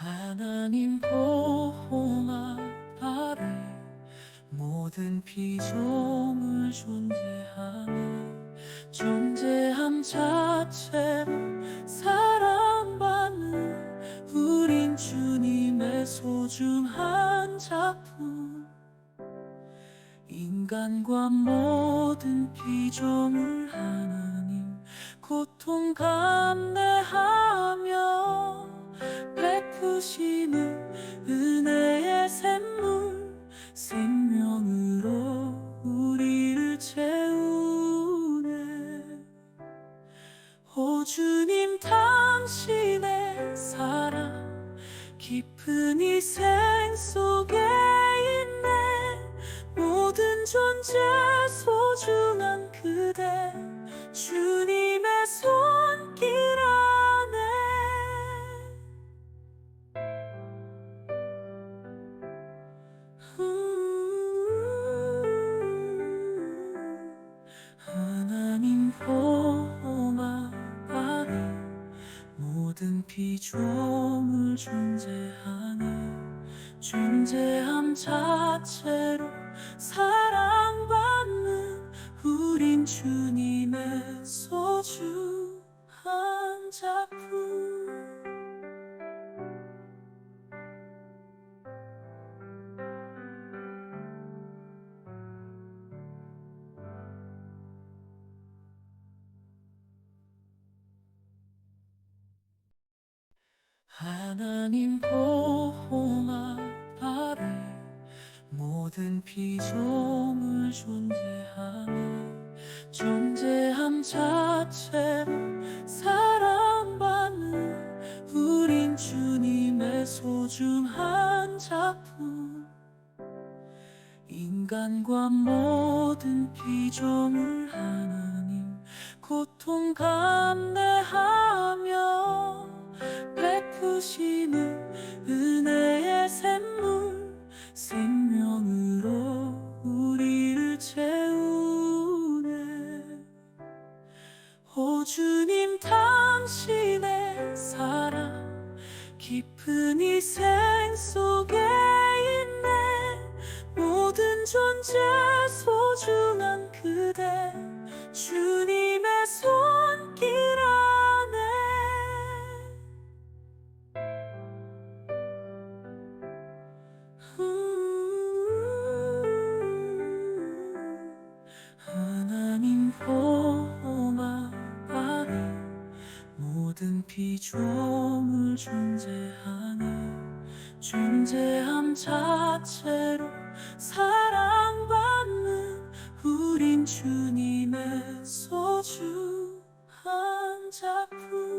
하나님 보호막 아래 모든 피조물 존재하네 존재함 자체로 사랑받는 우린 주님의 소중한 작품. 인간과 모든 피조물 하나님 고통 감내하며 베푸시는 은혜의 샘물 생명으로 우리를 채우네. 오 주님 당신의 사랑 깊은 희생 속에 있네. 모든 존재 소중한 그대 주 모든 피조물 존재하네. 존재함 자체로 사랑받는 우린 주님의 하나님 보호막 아래 모든 피조물 존재하네 존재함 자체로 사랑받는 우린 주님의 소중한 작품. 인간과 모든 피조물 하나님 고통 감내 주님 당신의 사랑. 깊은 희생 속에 있네. 모든 존재 소중한 그대. 주 모든 피조물 존재하는 존재함 자체로 사랑받는 우린 주님의 소중한 작품.